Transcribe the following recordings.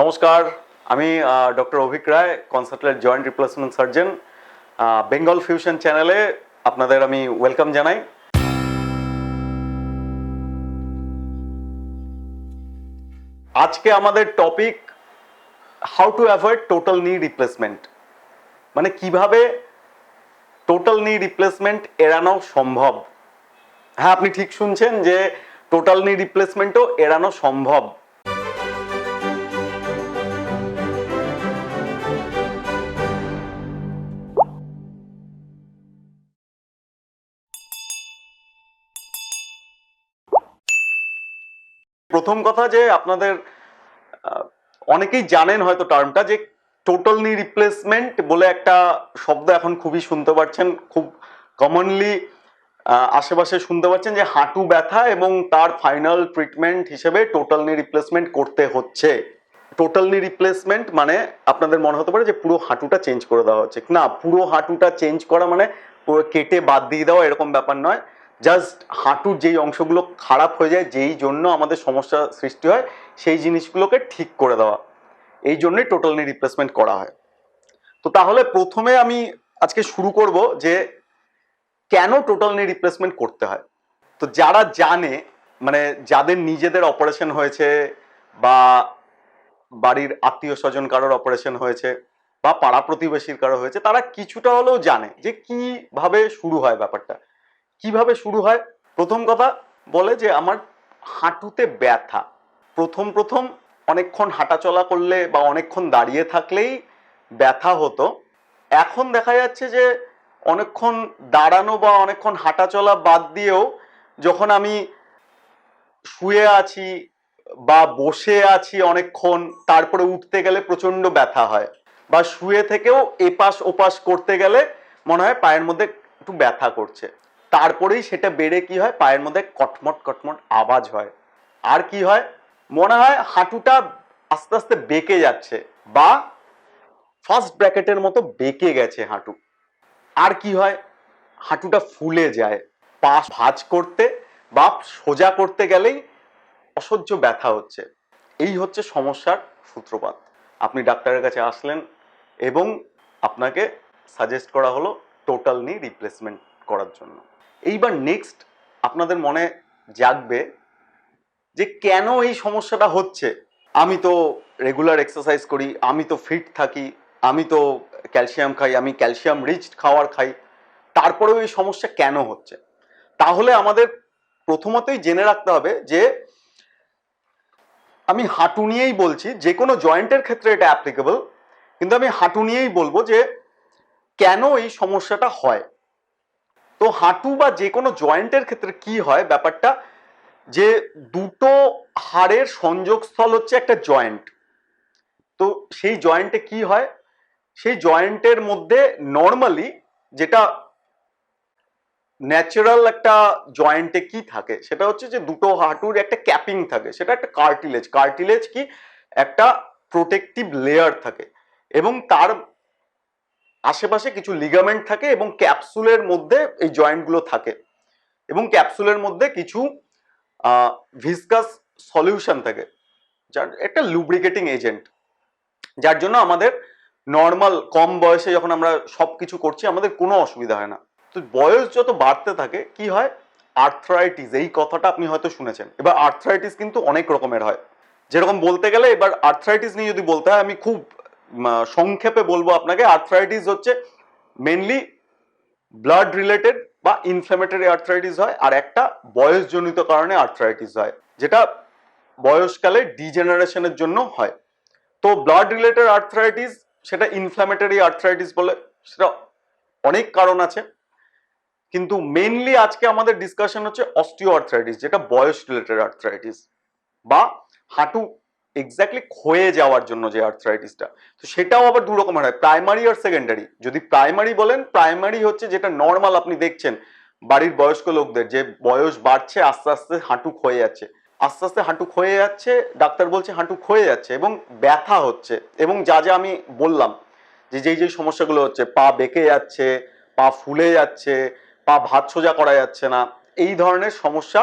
নমস্কার, আমি doctor Avik Roy consultant joint replacement surgeon Bengal fusion চ্যানেলে আপনাদের আমি ওয়েলকাম জানাই। আজকে আমাদের topic how to avoid total knee replacement মানে কীভাবে টোটাল নি রিপ্লেসমেন্ট এড়ানো সম্ভব? হ্যাঁ আপনি ঠিক শুনছেন যে টোটাল নি রিপ্লেসমেন্টও এড়ানো সম্ভব। প্রথম কথা যে আপনাদের অনেকেই জানেন হয়তো টার্মটা যে টোটাল নি রিপ্লেসমেন্ট বলে একটা শব্দ এখন খুবই শুনতে পাচ্ছেন খুব কমনলি আশেপাশে শুনতে পাচ্ছেন যে হাঁটু ব্যথা এবং তার ফাইনাল ট্রিটমেন্ট হিসেবে টোটাল নি রিপ্লেসমেন্ট করতে হচ্ছে। টোটাল নি রিপ্লেসমেন্ট মানে আপনাদের মনে হতে পারে যে পুরো হাঁটুটা চেঞ্জ করে দেওয়া হচ্ছে। না, পুরো হাঁটুটা চেঞ্জ করা মানে কেটে বাদ দিয়ে দেওয়া এরকম ব্যাপার নয়। জাস্ট হাঁটুর যেই অংশগুলো খারাপ হয়ে যায়, যেই জন্য আমাদের সমস্যা সৃষ্টি হয়, সেই জিনিসগুলোকে ঠিক করে দেওয়া। এই জন্যই টোটাল নি রিপ্লেসমেন্ট করা হয়। তো তাহলে প্রথমে আমি আজকে শুরু করব যে কেন টোটাল নি রিপ্লেসমেন্ট করতে হয়। তো যারা জানে মানে যাদের নিজেদের অপারেশন হয়েছে বা বাড়ির আত্মীয় স্বজন কারোর অপারেশন হয়েছে বা পাড়া প্রতিবেশীর কারও হয়েছে, তারা কিছুটা হলেও জানে যে কীভাবে শুরু হয় ব্যাপারটা। কীভাবে শুরু হয়? প্রথম কথা বলে যে আমার হাঁটুতে ব্যথা। প্রথম প্রথম অনেকক্ষণ হাঁটাচলা করলে বা অনেকক্ষণ দাঁড়িয়ে থাকলেই ব্যথা হতো। এখন দেখা যাচ্ছে যে অনেকক্ষণ দাঁড়ানো বা অনেকক্ষণ হাঁটাচলা বাদ দিয়েও যখন আমি শুয়ে আছি বা বসে আছি অনেকক্ষণ, তারপরে উঠতে গেলে প্রচণ্ড ব্যথা হয় বা শুয়ে থেকেও এপাশ ওপাশ করতে গেলে মনে হয় পায়ের মধ্যে একটু ব্যথা করছে। তারপরেই সেটা বেড়ে কি হয়? পায়ের মধ্যে কটমট কটমট আওয়াজ হয়। আর কি হয়? মনে হয় হাঁটুটা আস্তে আস্তে বেঁকে যাচ্ছে বা ফার্স্ট ব্র্যাকেটের মতো বেঁকে গেছে হাঁটু। আর কি হয়? হাঁটুটা ফুলে যায়। পা ভাজ করতে বা সোজা করতে গেলেই অসহ্য ব্যথা হচ্ছে। এই হচ্ছে সমস্যার সূত্রপাত। আপনি ডাক্তারের কাছে আসলেন এবং আপনাকে সাজেস্ট করা হলো টোটাল নি রিপ্লেসমেন্ট করার জন্য। এইবার নেক্সট আপনাদের মনে জাগবে যে কেন এই সমস্যাটা হচ্ছে? আমি তো রেগুলার এক্সারসাইজ করি, আমি তো ফিট থাকি, আমি তো ক্যালসিয়াম খাই, আমি ক্যালসিয়াম রিচ খাওয়ার খাই, তারপরেও এই সমস্যা কেন হচ্ছে? তাহলে আমাদের প্রথমতই জেনে রাখতে হবে যে আমি হাঁটু নিয়েই বলছি, যে কোনো জয়েন্টের ক্ষেত্রে এটা অ্যাপ্লিকেবল কিন্তু আমি হাঁটু নিয়েই বলব যে কেন এই সমস্যাটা হয়? তো হাঁটু বা যে কোনো জয়েন্টের ক্ষেত্রে কি হয় ব্যাপারটা? যে দুটো হাড়ের সংযোগস্থল হচ্ছে একটা জয়েন্ট। তো সেই জয়েন্টে কি হয়? সেই জয়েন্টের মধ্যে নর্মালি যেটা ন্যাচারাল একটা জয়েন্টে কি থাকে? সেটা হচ্ছে যে দুটো হাঁটুর একটা ক্যাপিং থাকে। সেটা একটা কার্টিলেজ কার্টিলেজ কি? একটা প্রোটেক্টিভ লেয়ার থাকে। এবং তার আশেপাশে কিছু লিগামেন্ট থাকে এবং ক্যাপসুলের মধ্যে এই জয়েন্টগুলো থাকে। এবং ক্যাপসুলের মধ্যে কিছু ভিসকাস সলিউশন থাকে। যার একটা লুব্রিকেটিং এজেন্ট যার জন্য আমাদের নর্মাল কম বয়সে যখন আমরা সব কিছু করছি, আমাদের কোনো অসুবিধা হয় না। তো বয়স যত বাড়তে থাকে, কি হয়? আর্থ্রাইটিস এই কথাটা আপনি হয়তো শুনেছেন। এবার আর্থ্রাইটিস কিন্তু অনেক রকমের হয়। যেরকম বলতে গেলে, এবার আর্থ্রাইটিস নিয়ে যদি বলতে হয়, আমি খুব সংক্ষেপে বলব আপনাকে আর্থ্রাইটিস হচ্ছে মেনলি ব্লাড রিলেটেড বা ইনফ্ল্যামেটরি আর্থ্রাইটিস হয়, আর একটা বয়সজনিত কারণে আর্থ্রাইটিস হয়, যেটা বয়সকালে ডিজেনারেশনের জন্য হয়। তো ব্লাড রিলেটেড আর্থ্রাইটিস সেটা ইনফ্ল্যামেটরি আর্থ্রাইটিস বলে, সেটা অনেক কারণ আছে, কিন্তু মেনলি আজকে আমাদের ডিসকাশন হচ্ছে অস্টিও আর্থ্রাইটিস যেটা বয়স রিলেটেড আর্থ্রাইটিস বা হাঁটু এক্স্যাক্টলি ক্ষয়ে যাওয়ার জন্য যে আর্থ্রাইটিসটা তো সেটাও আবার দু রকমের হয় প্রাইমারি আর সেকেন্ডারি যদি প্রাইমারি বলেন প্রাইমারি হচ্ছে যেটা নর্মাল আপনি দেখছেন, বাড়ির বয়স্ক লোকদের, যে বয়স বাড়ছে, আস্তে আস্তে হাঁটু ক্ষয়ে যাচ্ছে। আস্তে আস্তে হাঁটু ক্ষয়ে যাচ্ছে, ডাক্তার বলছে হাঁটু ক্ষয়ে যাচ্ছে এবং ব্যথা হচ্ছে এবং যা যা আমি বললাম, যে যেই যেই সমস্যাগুলো হচ্ছে, পা বেঁকে যাচ্ছে, পা ফুলে যাচ্ছে, পা ভাত সোজা করা যাচ্ছে না, এই ধরনের সমস্যা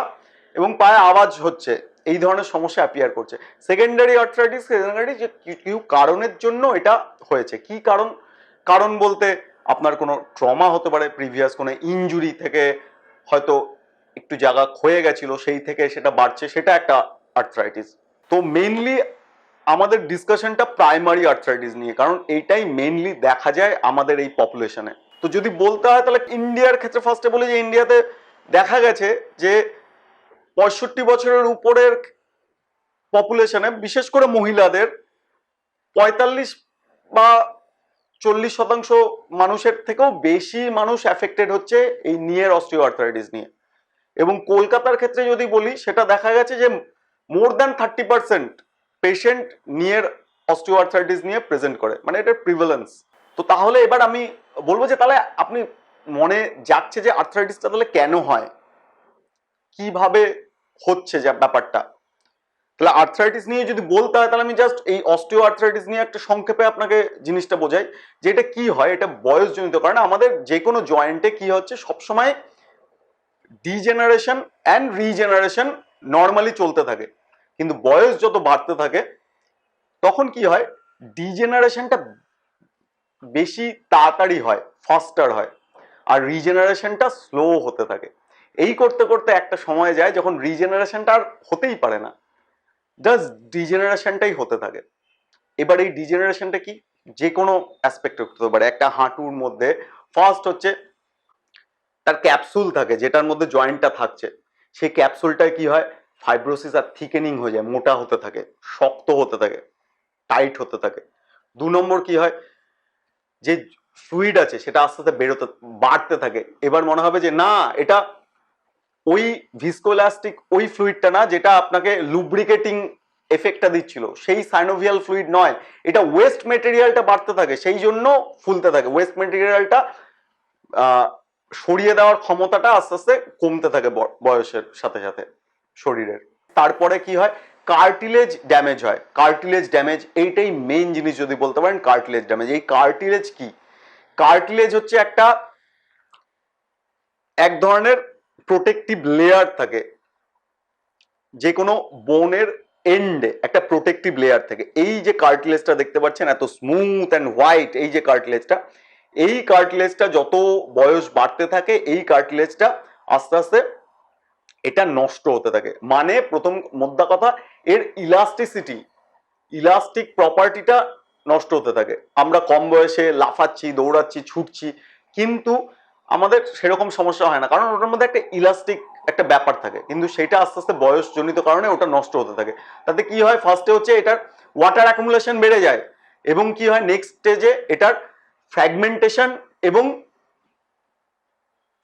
এবং পায়ে আওয়াজ হচ্ছে। এই ধরনের সমস্যা অ্যাপিয়ার করছে। সেকেন্ডারি আর্থ্রাইটিস সেকেন্ডারি যে কিছু কারণের জন্য এটা হয়েছে? কি কারণ কারণ বলতে আপনার কোনো ট্রমা হতে পারে প্রিভিয়াস কোনো ইনজুরি থেকে হয়তো একটু জায়গা ক্ষয়ে গেছিল, সেই থেকে সেটা বাড়ছে, সেটা একটা আর্থ্রাইটিস তো মেনলি আমাদের ডিসকাশনটা প্রাইমারি আর্থ্রাইটিস নিয়ে, কারণ এইটাই মেনলি দেখা যায় আমাদের এই পপুলেশনে তো যদি বলতে হয় তাহলে ইন্ডিয়ার ক্ষেত্রে ফার্স্টে বলি যে ইন্ডিয়াতে দেখা গেছে যে পঁয়ষট্টি বছরের উপরের পপুলেশনে বিশেষ করে মহিলাদের, পঁয়তাল্লিশ বা চল্লিশ শতাংশ মানুষের থেকেও বেশি মানুষ অ্যাফেক্টেড হচ্ছে এই নিয়ের অস্টিওআর্থারাইটিস নিয়ে। এবং কলকাতার ক্ষেত্রে যদি বলি, সেটা দেখা গেছে যে more than thirty percent patient নিয়ের osteoarthritis নিয়ে প্রেজেন্ট করে। মানে এটার প্রিভেলেন্স তো তাহলে এবার আমি বলব যে তাহলে আপনি মনে যাচ্ছে যে আর্থ্রাইটিসটা তাহলে কেন হয়? কীভাবে হচ্ছে যে ব্যাপারটা? তাহলে আর্থ্রাইটিস নিয়ে যদি বলতে হয়, তাহলে আমি জাস্ট এই অস্টিও আর্থ্রাইটিস নিয়ে একটা সংক্ষেপে আপনাকে জিনিসটা বোঝাই, যে এটা কি হয়, এটা বয়সজনিত কারণ আমাদের যে কোনো জয়েন্টে কি হচ্ছে, সবসময় ডিজেনারেশন অ্যান্ড রিজেনারেশন নর্মালি চলতে থাকে। কিন্তু বয়স যত বাড়তে থাকে, তখন কি হয় ডিজেনারেশনটা বেশি তাড়াতাড়ি হয় ফাস্টার হয়। আর রিজেনারেশনটা স্লো হতে থাকে। এই করতে করতে একটা সময় যায় যখন রিজেনারেশনটা আর হতেই পারে না। জাস্ট ডিজেনারেশনটাই হতে থাকে। এবার এই ডিজেনারেশনটা কি? যে কোনো অ্যাসপেক্ট হতে পারে। একটা হাঁটুর মধ্যে ফার্স্ট হচ্ছে তার ক্যাপসুল থাকে, যেটার মধ্যে জয়েন্টটা থাকছে। সেই ক্যাপসুলটায় কি হয়? ফাইব্রোসিস আর থিকেনিং হয়ে যায়, মোটা হতে থাকে, শক্ত হতে থাকে টাইট হতে থাকে। দু নম্বর কি হয়? যে ফ্লুইড আছে, সেটা আস্তে আস্তে বেরোতে, বাড়তে থাকে। এবার মনে হবে যে, না, এটা ওই ভিসকোলাস্টিক ওই ফ্লুইডটা না, যেটা আপনাকে লুব্রিকেটিং এফেক্টটা দিচ্ছিল। সেই সাইনোভিয়াল ফ্লুইড নয়। এটা ওয়েস্ট মেটেরিয়ালটা বাড়তে থাকে, সেই জন্য ফুলতে থাকে। ওয়েস্ট মেটেরিয়ালটা সরিয়ে দেওয়ার ক্ষমতাটা আস্তে আস্তে কমতে থাকে বয়সের সাথে সাথে শরীরের। তারপরে কি হয়? কার্টিলেজ ড্যামেজ হয়। কার্টিলেজ ড্যামেজ এইটাই মেইন জিনিস যদি বলতে পারেন কার্টিলেজ ড্যামেজ এই কার্টিলেজ কি? কার্টিলেজ হচ্ছে একটা এক ধরনের প্রোটেক্টিভ লেয়ার থাকে। যে কোনো বোনের এন্ডে একটা প্রোটেক্টিভ লেয়ার থাকে। এই যে কার্টিলেজটা দেখতে পাচ্ছেন, এত স্মুথ অ্যান্ড হোয়াইট এই যে কার্টিলেজটা এই কার্টিলেজটা যত বয়স বাড়তে থাকে, এই কার্টিলেজটা আস্তে আস্তে এটা নষ্ট হতে থাকে। মানে প্রথম মোদ্দা কথা, এর ইলাস্টিসিটি ইলাস্টিক প্রপার্টিটা নষ্ট হতে থাকে। আমরা কম বয়সে লাফাচ্ছি, দৌড়াচ্ছি, ছুটছি, কিন্তু আমাদের সেরকম সমস্যা হয় না। কারণ ওটার মধ্যে একটা ইলাস্টিক একটা ব্যাপার থাকে। কিন্তু সেটা আস্তে আস্তে বয়সজনিত কারণে ওটা নষ্ট হতে থাকে। তাতে কি হয়? ফার্স্টে হচ্ছে এটার ওয়াটার অ্যাকুমুলেশন বেড়ে যায় এবং কি হয়? নেক্সট স্টেজে এটার ফ্র্যাগমেন্টেশন এবং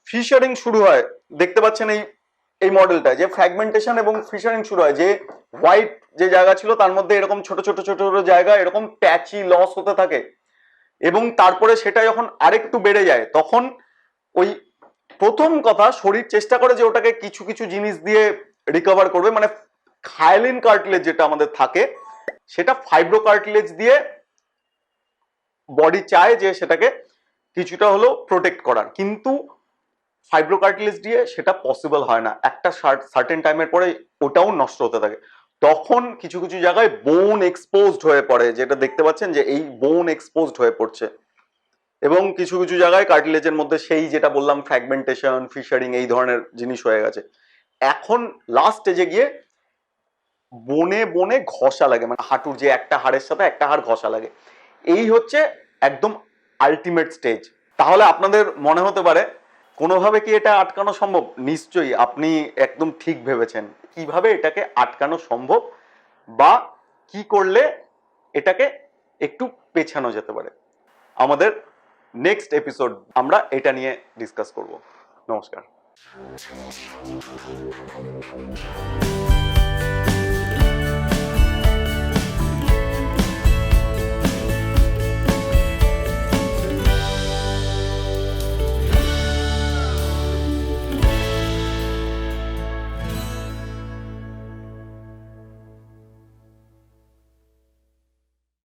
ফিশারিং শুরু হয়। দেখতে পাচ্ছেন এই এই মডেলটা যে ফ্র্যাগমেন্টেশন এবং ফিশারিং শুরু হয়। যে হোয়াইট যে জায়গা ছিল, তার মধ্যে এরকম ছোট ছোট ছোট ছোট জায়গা এরকম প্যাচি লস হতে থাকে। এবং তারপরে সেটা যখন আরেকটু বেড়ে যায়, তখন ওই প্রথম কথা, শরীর চেষ্টা করে যে ওটাকে কিছু কিছু জিনিস দিয়ে রিকভার করবে মানে খায়ালিন কার্টিলেজ যেটা আমাদের থাকে, সেটা ফাইব্রো কার্টিলেজ দিয়ে বডি চায় যে সেটাকে কিছুটা হলেও প্রোটেক্ট করার। কিন্তু ফাইব্রো কার্টিলেজ দিয়ে সেটা পসিবল হয় না। একটা সার্টেন টাইমের পরে ওটাও নষ্ট হতে থাকে। তখন কিছু কিছু জায়গায় বোন এক্সপোজড হয়ে পড়ে, যেটা দেখতে পাচ্ছেন যে এই বোন এক্সপোজড হয়ে পড়ছে। এবং কিছু কিছু জায়গায় কার্টিলেজের মধ্যে সেই যেটা বললাম ফ্র্যাগমেন্টেশন ফিশারিং এই ধরনের জিনিস হয়ে গেছে। এখন লাস্ট স্টেজে গিয়ে বনে বনে ঘষা লাগে মানে হাঁটুর যে একটা হাড়ের সাথে একটা হাড় ঘষা লাগে। এই হচ্ছে একদম আলটিমেট স্টেজ তাহলে আপনাদের মনে হতে পারে, কোনোভাবে কি এটা আটকানো সম্ভব? নিশ্চয়ই আপনি একদম ঠিক ভেবেছেন। কীভাবে এটাকে আটকানো সম্ভব? বা কি করলে এটাকে একটু পেছানো যেতে পারে? আমাদের নেক্সট এপিসোড আমরা এটা নিয়ে ডিসকাস করব। নমস্কার।